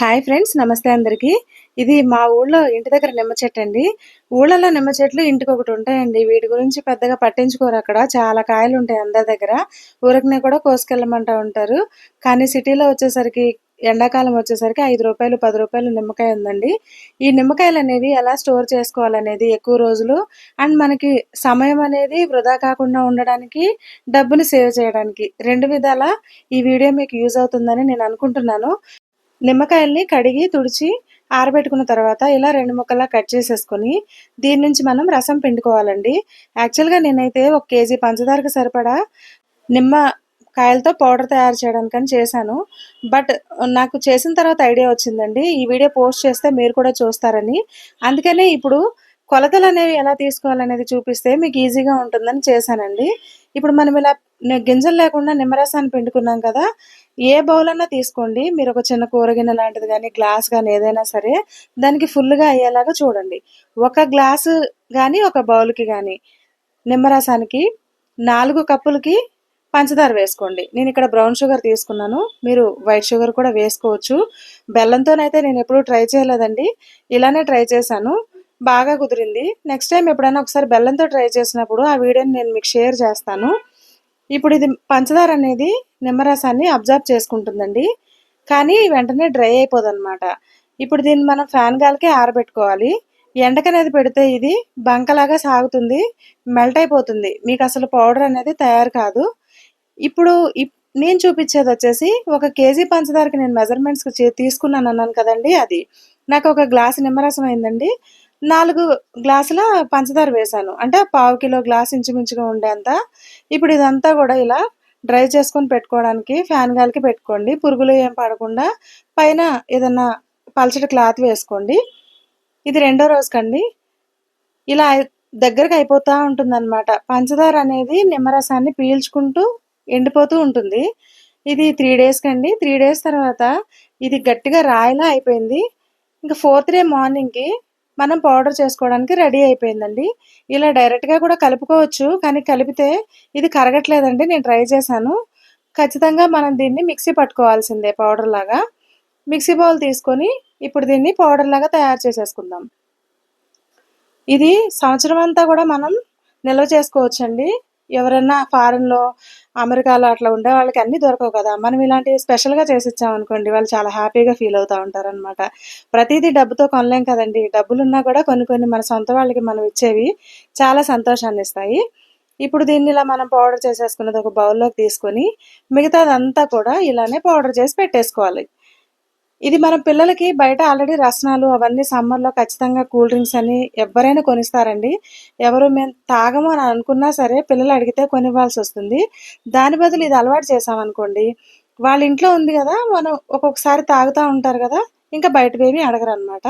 Hi friends నమస్తే అందరికీ. ఇది మా ఊళ్ళో ఇంటి దగ్గర నిమ్మ చెట్టు అండి. ఊళ్ళలో నిమ్మ చెట్లు ఇంటికి ఒకటి ఉంటాయండి. వీటి గురించి పెద్దగా పట్టించుకోరు అక్కడ. చాలా కాయలు ఉంటాయి అందరి దగ్గర. ఊరకనే కూడా కోసుకెళ్ళమంటా ఉంటారు. కానీ సిటీలో వచ్చేసరికి ఎండాకాలం వచ్చేసరికి ఐదు రూపాయలు పది రూపాయలు నిమ్మకాయ ఉందండి. ఈ నిమ్మకాయలు అనేవి ఎలా స్టోర్ చేసుకోవాలనేది ఎక్కువ రోజులు అండ్ మనకి సమయం అనేది వృధా కాకుండా ఉండడానికి డబ్బుని సేవ్ చేయడానికి రెండు విధాల ఈ వీడియో మీకు యూజ్ అవుతుందని నేను అనుకుంటున్నాను. నిమ్మకాయల్ని కడిగి తుడిచి ఆరబెట్టుకున్న తర్వాత ఇలా రెండు ముక్కలా కట్ చేసేసుకొని దీని నుంచి మనం రసం పిండుకోవాలండి. యాక్చువల్గా నేనైతే ఒక కేజీ పంచదారకు సరిపడా నిమ్మ కాయలతో పౌడర్ తయారు చేయడానికని చేశాను. బట్ నాకు చేసిన తర్వాత ఐడియా వచ్చిందండి. ఈ వీడియో పోస్ట్ చేస్తే మీరు కూడా చూస్తారని. అందుకనే ఇప్పుడు కొలతలు అనేవి ఎలా తీసుకోవాలనేది చూపిస్తే మీకు ఈజీగా ఉంటుందని చేశానండి. ఇప్పుడు మనం ఇలా గింజలు లేకుండా నిమ్మరసాన్ని పిండుకున్నాం కదా ఏ బౌల్ అన్నా తీసుకోండి. మీరు ఒక చిన్న కూరగిన్నె లాంటిది కానీ గ్లాస్ కానీ ఏదైనా సరే దానికి ఫుల్గా అయ్యేలాగా చూడండి. ఒక గ్లాసు కానీ ఒక బౌల్కి కానీ నిమ్మరసానికి నాలుగు కప్పులకి పంచదార వేసుకోండి. నేను ఇక్కడ బ్రౌన్ షుగర్ తీసుకున్నాను. మీరు వైట్ షుగర్ కూడా వేసుకోవచ్చు. బెల్లంతోనైతే నేను ఎప్పుడూ ట్రై చేయలేదండి. ఇలానే ట్రై చేశాను. బాగా కుదిరింది. నెక్స్ట్ టైం ఎప్పుడైనా ఒకసారి బెల్లంతో ట్రై చేసినప్పుడు ఆ వీడియోని నేను మీకు షేర్ చేస్తాను. ఇప్పుడు ఇది పంచదార అనేది నిమ్మరసాన్ని అబ్జర్వ్ చేసుకుంటుందండి. కానీ వెంటనే డ్రై అయిపోదన్నమాట. ఇప్పుడు దీన్ని మనం ఫ్యాన్ గాలికి ఆరబెట్టుకోవాలి. ఎండకనేది పెడితే ఇది బంకలాగా సాగుతుంది మెల్ట్ అయిపోతుంది. మీకు అసలు పౌడర్ అనేది తయారు కాదు. ఇప్పుడు ఇప్- నేను చూపించేది వచ్చేసి ఒక కేజీ పంచదారకి నేను మెజర్మెంట్స్ తీసుకున్నాను అన్నాను కదండి అది. నాకు ఒక గ్లాస్ నిమ్మరసం అయిందండి. నాలుగు గ్లాసుల పంచదార వేశాను. అంటే పావు కిలో గ్లాస్ ఇంచుమించుగా ఉండేంత. ఇప్పుడు ఇదంతా కూడా ఇలా డ్రై చేసుకొని పెట్టుకోవడానికి ఫ్యాన్ గాలికి పెట్టుకోండి. పురుగులు ఏం పడకుండా పైన ఏదన్నా పలచటి క్లాత్ వేసుకోండి. ఇది రెండో రోజుకండి. ఇలా దగ్గరకు అయిపోతూ ఉంటుందన్నమాట. పంచదార అనేది నిమ్మరసాన్ని పీల్చుకుంటూ ఎండిపోతూ ఉంటుంది. ఇది త్రీ డేస్కి అండి త్రీ డేస్ తర్వాత ఇది గట్టిగా రాయిలా అయిపోయింది. ఇంకా ఫోర్త్ డే మార్నింగ్కి మనం పౌడర్ చేసుకోవడానికి రెడీ అయిపోయిందండి. ఇలా డైరెక్ట్గా కూడా కలుపుకోవచ్చు కానీ కలిపితే ఇది కరగట్లేదండి నేను ట్రై చేశాను. ఖచ్చితంగా మనం దీన్ని మిక్సీ పట్టుకోవాల్సిందే పౌడర్ లాగా. మిక్సీ బౌల్ తీసుకొని ఇప్పుడు దీన్ని పౌడర్ లాగా తయారు చేసేసుకుందాం. ఇది సంవత్సరం అంతా కూడా మనం నిల్వ చేసుకోవచ్చండి. ఎవరైనా ఫారెన్లో అమెరికాలో అట్లా ఉండే వాళ్ళకి అన్నీ దొరకవు కదా. మనం ఇలాంటివి స్పెషల్గా చేసి ఇచ్చామనుకోండి వాళ్ళు చాలా హ్యాపీగా ఫీల్ అవుతూ ఉంటారనమాట ప్రతిదీ డబ్బుతో కొనలేం కదండి. డబ్బులు ఉన్నా కూడా కొన్ని కొన్ని మన సొంత వాళ్ళకి మనం ఇచ్చేవి చాలా సంతోషాన్ని ఇస్తాయి. ఇప్పుడు దీన్ని ఇలా మనం పౌడర్ చేసేసుకున్నది ఒక బౌల్లోకి తీసుకొని మిగతాదంతా కూడా ఇలానే పౌడర్ చేసి పెట్టేసుకోవాలి. ఇది మన పిల్లలకి బయట ఆల్రెడీ రసనాలు అవన్నీ సమ్మర్లో ఖచ్చితంగా కూల్ డ్రింక్స్ అని ఎవరైనా కొనిస్తారండి. ఎవరు మేము తాగము అని అనుకున్నా సరే పిల్లలు అడిగితే కొనివ్వాల్సి వస్తుంది. దాని బదులు ఇది అలవాటు చేసామనుకోండి వాళ్ళ ఇంట్లో ఉంది కదా మనం ఒక్కొక్కసారి తాగుతూ ఉంటారు కదా ఇంకా బయటవేమీ అడగరు అనమాట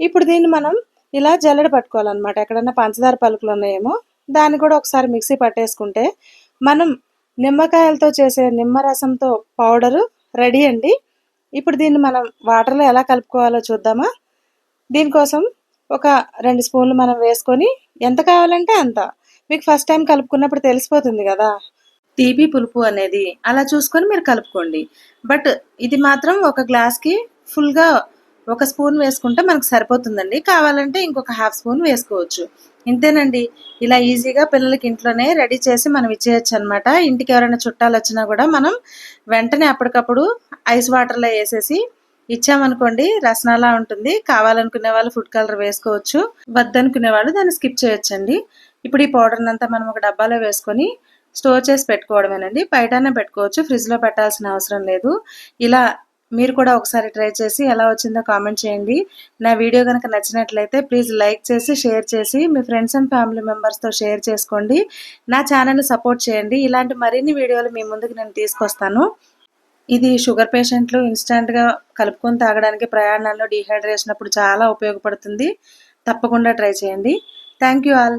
ఇప్పుడు దీన్ని మనం ఇలా జల్లెడ పట్టుకోవాలన్నమాట. ఎక్కడన్నా పంచదార పలుకులు ఉన్నాయేమో దాన్ని కూడా ఒకసారి మిక్సీ పట్టేసుకుంటే మనం నిమ్మకాయలతో చేసే నిమ్మరసంతో పౌడరు రెడీ అండి. ఇప్పుడు దీన్ని మనం వాటర్లో ఎలా కలుపుకోవాలో చూద్దామా? దీనికోసం ఒక రెండు స్పూన్లు మనం వేసుకొని ఎంత కావాలంటే అంత. మీకు ఫస్ట్ టైం కలుపుకున్నప్పుడు తెలిసిపోతుంది కదా. తీపి పులుపు అనేది అలా చూసుకొని మీరు కలుపుకోండి. బట్ ఇది మాత్రం ఒక గ్లాస్కి ఫుల్గా ఒక స్పూన్ వేసుకుంటే మనకు సరిపోతుందండి. కావాలంటే ఇంకొక హాఫ్ స్పూన్ వేసుకోవచ్చు. ఇంతేనండి. ఇలా ఈజీగా పిల్లలకి ఇంట్లోనే రెడీ చేసి మనం ఇచ్చేయచ్చు అనమాట ఇంటికి ఎవరైనా చుట్టాలు వచ్చినా కూడా మనం వెంటనే అప్పటికప్పుడు ఐస్ వాటర్లో వేసేసి ఇచ్చామనుకోండి రసనాలా ఉంటుంది. కావాలనుకునే వాళ్ళు ఫుడ్ కలర్ వేసుకోవచ్చు. వద్దనుకునే వాళ్ళు దాన్ని స్కిప్ చేయొచ్చండి. ఇప్పుడు ఈ పౌడర్ అంతా మనం ఒక డబ్బాలో వేసుకొని స్టోర్ చేసి పెట్టుకోవడమేనండి. బయటనే పెట్టుకోవచ్చు ఫ్రిడ్జ్లో పెట్టాల్సిన అవసరం లేదు. ఇలా మీరు కూడా ఒకసారి ట్రై చేసి ఎలా వచ్చిందో కామెంట్ చేయండి. నా వీడియో కనుక నచ్చినట్లయితే ప్లీజ్ లైక్ చేసి షేర్ చేసి మీ ఫ్రెండ్స్ అండ్ ఫ్యామిలీ మెంబర్స్తో షేర్ చేసుకోండి. నా ఛానల్ని సపోర్ట్ చేయండి. ఇలాంటి మరిన్ని వీడియోలు మీ ముందుకు నేను తీసుకొస్తాను. ఇది షుగర్ పేషెంట్లు ఇన్స్టెంట్గా కలుపుకొని తాగడానికి ప్రయాణాల్లో డీహైడ్రేషన్ అప్పుడు చాలా ఉపయోగపడుతుంది. తప్పకుండా ట్రై చేయండి. Thank you all.